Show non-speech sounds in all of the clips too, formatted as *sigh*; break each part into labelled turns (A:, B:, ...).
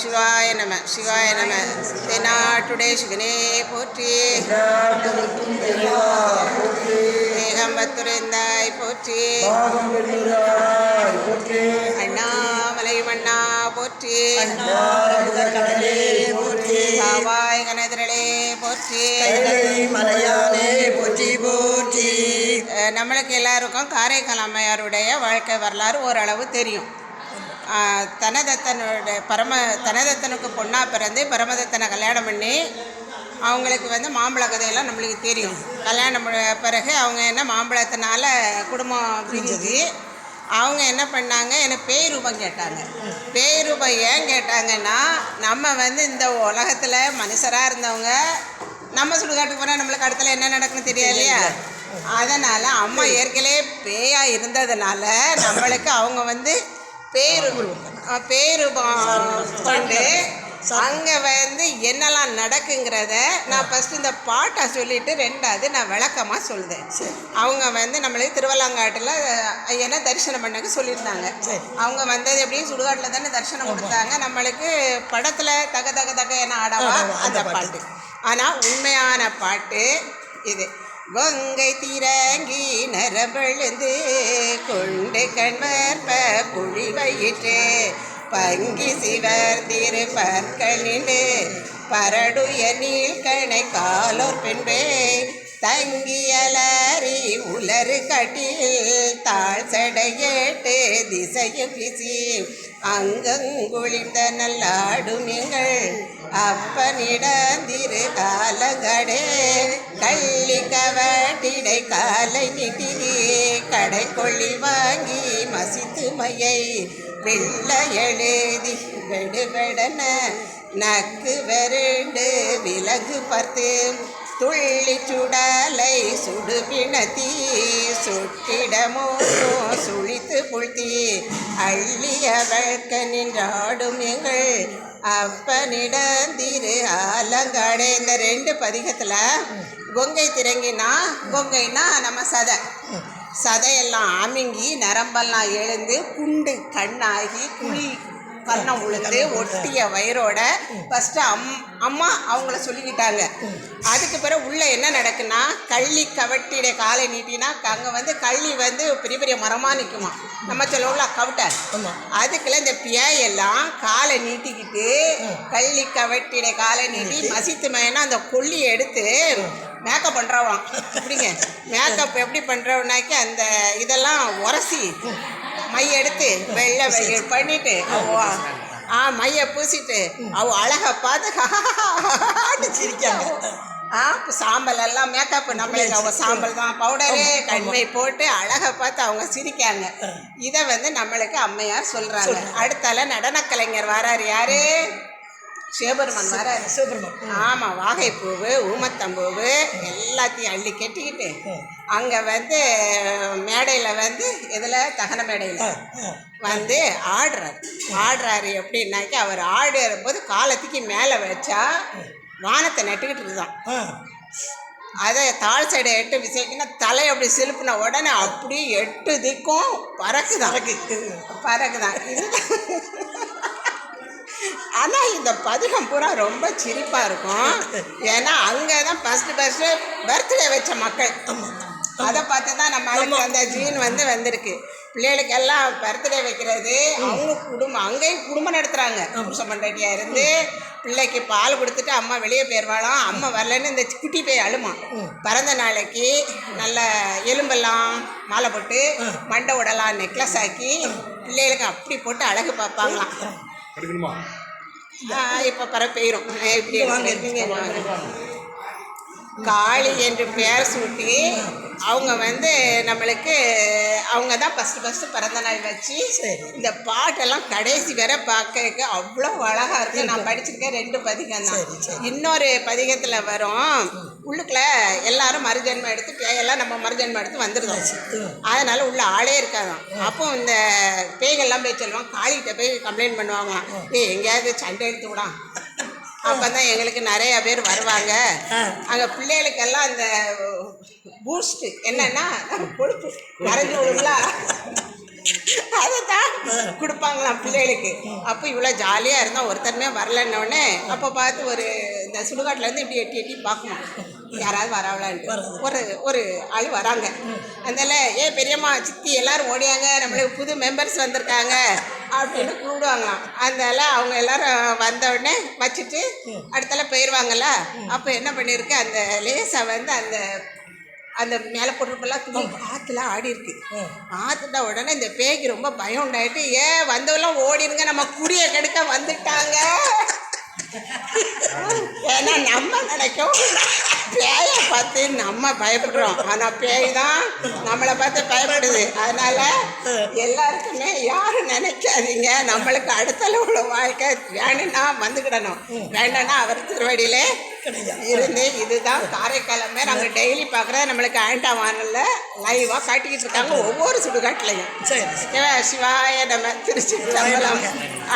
A: சிவாய நம சிவாய நம. தென்னாட்டுடைய சிவனே போற்றி.
B: மேகம்பத்துரைந்தாய் தெளிவா போற்றி.
A: அண்ணாமலை மண்ணா போற்றி.
B: நாரமுத போற்றி
A: கனதிரளே போற்றி.
B: போற்றி போற்றி
A: நம்மளுக்கு எல்லாருக்கும் காரைக்கால் அம்மையாருடைய வாழ்க்கை வரலாறு ஓரளவு தெரியும். தனதத்தனோட பரம தனதத்தனுக்கு பொண்ணாக பிறந்து பரமதத்தனை கல்யாணம் பண்ணி அவங்களுக்கு வந்து மாம்பழ கதையெல்லாம் நம்மளுக்கு தெரியும். கல்யாணம் பிறகு அவங்க என்ன மாம்பழத்தினால குடும்பம் பிரிஞ்சு அவங்க என்ன பண்ணாங்க? எனக்கு பேய் ரூபம் கேட்டாங்க. பேய் ரூபம் ஏன் கேட்டாங்கன்னா நம்ம வந்து இந்த உலகத்தில் மனுஷராக இருந்தவங்க நம்ம சுடுகாட்டுக்கு போனால் நம்மளுக்கு அடுத்தல என்ன நடக்குன்னு தெரியாது இல்லையா? அதனால் அம்மா ஏற்கனவே பேயாக இருந்ததுனால நம்மளுக்கு அவங்க வந்து பேரு பேரூபம் கொண்டு அங்கே வந்து என்னெல்லாம் நடக்குங்கிறத நான் ஃபஸ்ட்டு இந்த பாட்டை சொல்லிவிட்டு ரெண்டாவது நான் விளக்கமாக சொல்லுதேன் அவங்க வந்து நம்மளுக்கு திருவல்லாங்காட்டில் ஐயனை தரிசனம் பண்ணக்கு சொல்லியிருந்தாங்க. அவங்க வந்தது எப்படியும் சுடுகாட்டில் தானே தரிசனம் கொடுத்தாங்க. நம்மளுக்கு படத்தில் தக தக தக என்ன ஆடவா அந்த பாட்டு. ஆனால் உண்மையான பாட்டு இது. கொங்கை திரங்கி நரம்பெழுந்து கொண்டு கண்மற்ப குழி வயிற்று. பங்கி சிவர் திரு பற்களிண்டு பரடுய நீழ்கணை காலோர் பின்பே. தங்கியலறி உலரு கட்டில் தாழ் சடையேட்டு திசையும் பிசி. அங்கங்குழிந்த நல்லாடுமிகள் நீங்கள் அப்பனிடந்திரு காலகடே. கள்ளி கவட்டிடை காலை நிட்டியே. கடை கொள்ளி வாங்கி மசித்து மையை. வெள்ள எழுதி வெடுவெடன நக்கு வெருண்டு விலகு பார்த்து துள்ளி சுடலை சுடுபிணத்தி சுட்டிடமோ சுழித்து புழ்த்தி. அள்ளிய வழக்க நின்றாடும் எங்கள் அப்பனிடந்திரு ஆலங்காடே. இந்த ரெண்டு பதிகத்தில் கொங்கை திரங்கினா கொங்கைனா நம்ம சதை. சதையெல்லாம் அமுங்கி நரம்பெல்லாம் எழுந்து குண்டு கண்ணாகி குழி கண்ணம் உளுந்து ஒட்டிய வயிறோட ஃபஸ்ட்டு அம் அம்மா அவங்கள சொல்லிக்கிட்டாங்க. அதுக்கு பிறகு உள்ளே என்ன நடக்குன்னா கள்ளி கவட்டிட காலை நீட்டினா அங்கே வந்து கள்ளி வந்து பெரிய பெரிய மரமாக நிற்குமா நம்ம சொல்லுவோம்ல கவட்டை. அதுக்குள்ள இந்த பியாயெல்லாம் காலை நீட்டிக்கிட்டு கள்ளி கவட்டிட காலை நீட்டி மசித்து மேனா அந்த கொல்லியை எடுத்து மேக்கப் பண்ணுறவாம் அப்படிங்க மேக்கப் எப்படி பண்ணுறவனாக்கி அந்த இதெல்லாம் உரசி மை எடுத்து வெள்ளை வெள்ளை பண்ணிட்டு ஆ மைய பூசிட்டு அவ அழகை பார்த்து சிரிக்காங்க ஆ சாம்பல் எல்லாம் மேக்கப் நம்மளுக்கு அவங்க சாம்பல் தான் பவுடரு கண்மை போட்டு அழகை பார்த்து அவங்க சிரிக்காங்க இதை வந்து நம்மளுக்கு அம்மையார் சொல்கிறாங்க அடுத்தால நடனக் கலைஞர் வராரு யாரு? சிவபெருமான் வராரு.
B: சிவபெருமான்.
A: ஆமாம் வாகைப்பூவு ஊமத்தம்பூவு எல்லாத்தையும் அள்ளி கட்டிக்கிட்டு அங்கே வந்து மேடையில் வந்து இதில் தகன மேடையில் வந்து ஆடுறாரு. ஆடுறாரு எப்படின்னாக்கி அவர் ஆடுற போது காலத்துக்கு மேலே வச்சா வானத்தை நட்டுக்கிட்டு இருந்தான். அதை தாழ் சைடை எட்டு விசைக்குன்னா தலை அப்படி சிலுப்புன உடனே அப்படியே எட்டு திக்கும் பறக்குதான். பறக்குதான். ஆனால் இந்த பதிகம் பூரா ரொம்ப சிரிப்பாக இருக்கும். ஏன்னா அங்கே தான் ஃபஸ்ட்டு ஃபஸ்ட்டு பர்த்டே வச்ச மக்கள். அதை பார்த்து தான் நம்மளுக்கு அந்த ஜீன் வந்து வந்திருக்கு. பிள்ளைகளுக்கு எல்லாம் பர்த்டே வைக்கிறது அவங்க குடும்பம் அங்கேயும் குடும்பம் நடத்துகிறாங்க புருஷ மண்டாட்டியாக இருந்து பிள்ளைக்கு பால் கொடுத்துட்டு அம்மா வெளியே போயிடுவாளாம் அம்மா வரலன்னு இந்த குட்டி போய் அழுமா. பிறந்த நாளைக்கு நல்ல எலும்பெல்லாம் மாலை போட்டு மண்டை உடலாம் நெக்லஸ் ஆக்கி பிள்ளைகளுக்கு அப்படி போட்டு அழகு பார்ப்பாங்களாம். இப்போ பர பெயரும். இப்படி காளி என்று பெயர் சூட்டி அவங்க வந்து நம்மளுக்கு அவங்க தான் ஃபஸ்ட்டு ஃபஸ்ட்டு பிறந்த நாள் வச்சு இந்த பாட்டெல்லாம் கடைசி வரை பார்க்கறதுக்கு அவ்வளோ அழகாக இருக்கு. நான் படிச்சிருக்கேன் ரெண்டு பதிகம் தான். இன்னொரு பதிகத்தில் வரும். உள்ளுக்குள்ள எல்லாரும் மறுஜன்மம் எடுத்து பேயெல்லாம் நம்ம மறுஜன்மம் எடுத்து வந்துருந்தோம் அதனால உள்ள ஆளே இருக்காதான். அப்போ இந்த பேய்கள்லாம் போய் சொல்லுவாங்க. காளிகிட்ட போய் கம்ப்ளைண்ட் பண்ணுவாங்களாம். ஏய் எங்கேயாவது சண்டை எடுத்து விடான் அப்போ தான் எங்களுக்கு நிறைய பேர் வருவாங்க. அங்கே பிள்ளைகளுக்கெல்லாம் அந்த பூஸ்ட்டு என்னன்னா கொழுப்பு கரைஞ்சு விழுங்களா அதை தான் கொடுப்பாங்களாம் பிள்ளைகளுக்கு. அப்போ இவ்வளோ ஜாலியாக இருந்தால் ஒருத்தருமே வரலன்னொடனே அப்போ பார்த்து ஒரு இந்த சுடுகாட்டிலேருந்து இப்படி எட்டி எட்டி பார்க்கணும். *laughs* யாராவது வராவலான்ட்டு ஒரு ஒரு ஆள் வராங்க. அதனால ஏ பெரியம்மா சித்தி எல்லாரும் ஓடியாங்க. நம்மளுக்கு புது மெம்பர்ஸ் வந்திருக்காங்க. அப்படின்னு கூப்பிடுவாங்களாம். அதனால அவங்க எல்லாரும் வந்த உடனே வச்சுட்டு அடுத்தால போயிடுவாங்கல்ல அப்போ என்ன பண்ணியிருக்கு? அந்த லேசா வந்து அந்த அந்த மேலே போட்டிருப்பெல்லாம் துணி ஆற்றுல ஆடி இருக்கு ஆற்றுட்ட உடனே இந்த பேய்க்கு ரொம்ப பயம் உண்டாயிட்டு ஏன் வந்தவெல்லாம் ஓடிடுங்க நம்ம குடியை கெடுக்க வந்துட்டாங்க. ஏன்னா நம்ம நினைக்கும் பேயை பார்த்து நம்ம பயப்படுறோம். ஆனால் பேய் தான் நம்மளை பார்த்து பயப்படுது. அதனால எல்லாருக்குமே யாரும் நினைக்காதீங்க. நம்மளுக்கு அடுத்த உள்ள வாழ்க்கை வேணும்னா வந்துக்கிடணும். வேணும்னா அவர் திருவடியிலே இருந்து இதுதான் காரைக்காலமே நாங்கள் டெய்லி பார்க்குற நம்மளுக்கு ஆண்டாவானில் லைவாக காட்டிக்கிட்டு இருக்காங்க ஒவ்வொரு சுடுகாட்டுலையும்.
B: சரி
A: சிவ சிவாய நம்ம திருச்சி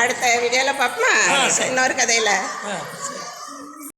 A: அடுத்த வீடியோவில் பார்ப்போமா? இன்னொரு கதையில்.